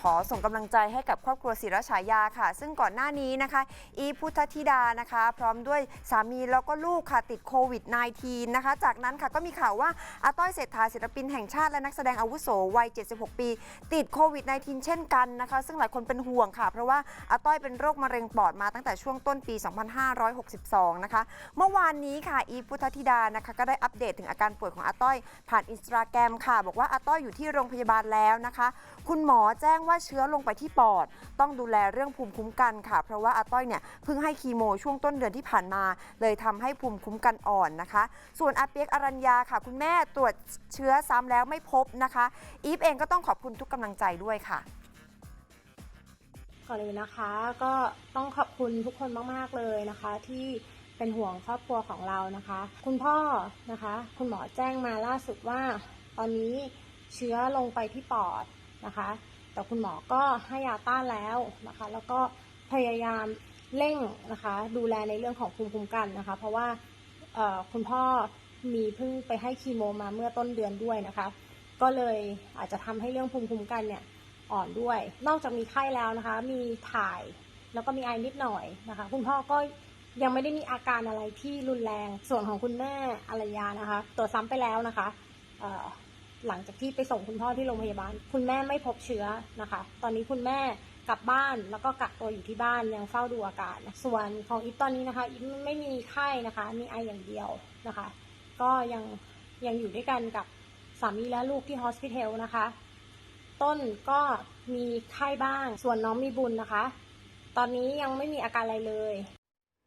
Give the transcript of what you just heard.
ขอส่งกำลังใจให้กับครอบครัวศิรฉายาค่ะ ซึ่งก่อนหน้านี้นะคะ อีพุทธธิดานะคะ พร้อมด้วยสามีแล้วก็ลูกค่ะติดโควิด -19 นะคะ จากนั้นค่ะก็มีข่าวว่าอาต้อยเศรษฐาศิลปินแห่งชาติและนักแสดงอาวุโสวัย 76 ปี ติดโควิด -19 เช่นกันนะคะ ซึ่งหลายคนเป็นห่วงค่ะ เพราะว่าอาต้อยเป็นโรคมะเร็งปอดมาตั้งแต่ช่วงต้นปี 2562 นะคะ เมื่อวานนี้ค่ะอีพุทธธิดานะคะก็ได้อัปเดตถึงอาการป่วยของอาต้อยผ่านอินสตาแกรมค่ะ บอกว่าอาต้อยอยู่ที่โรงพยาบาลแล้วนะคะ คุณหมอแจ้งว่าว่าเชื้อลงไปที่ปอด ต้องดูแลเรื่องภูมิคุ้มกันค่ะ เพราะว่าอาต้อยเนี่ยเพิ่งให้คีโมช่วงต้นเดือนที่ผ่านมา เลยทำให้ภูมิคุ้มกันอ่อนนะคะ ส่วนอาเปียกอรัญญาค่ะ คุณแม่ตรวจเชื้อซ้ำแล้วไม่พบนะคะ อีฟเองก็ต้องขอบคุณทุกกำลังใจด้วยค่ะก่อนอื่นนะคะก็ต้องขอบคุณทุกคนมาก ๆ เลยนะคะ ที่เป็นห่วงครอบครัวของเรานะคะ คุณพ่อนะคะ คุณหมอแจ้งมาล่าสุดว่า ตอนนี้เชื้อลงไปที่ปอดนะคะ แต่คุณหมอก็ให้ยาต้านแล้วนะคะ แล้วก็พยายามเร่งนะคะ ดูแลในเรื่องของภูมิคุ้มกันนะคะ เพราะว่าคุณพ่อมีเพิ่งไปให้คีโมมาเมื่อต้นเดือนด้วยนะคะ ก็เลยอาจจะทำให้เรื่องภูมิคุ้มกันเนี่ยอ่อนด้วย นอกจากมีไข้แล้วนะคะ มีถ่ายแล้วก็มีไอนิดหน่อยนะคะ คุณพ่อก็ยังไม่ได้มีอาการอะไรที่รุนแรง ส่วนของคุณแม่อารยานะคะ ตรวจซ้ำไปแล้วนะคะ หลังจากที่ไปส่งคุณพ่อที่โรงพยาบาล คุณแม่ไม่พบเชื้อนะคะ ตอนนี้คุณแม่กลับบ้านแล้วก็กักตัวอยู่ที่บ้านยังเฝ้าดูอาการ ส่วนของอีฟตอนนี้นะคะอีฟไม่มีไข้นะคะ มีไออย่างเดียวนะคะ ก็ยังยังอยู่ด้วยกันกับสามีและลูกที่ฮอสพิทอลนะคะ ต้นก็มีไข้บ้าง ส่วนน้องมีบุญนะคะ ตอนนี้ยังไม่มีอาการอะไรเลย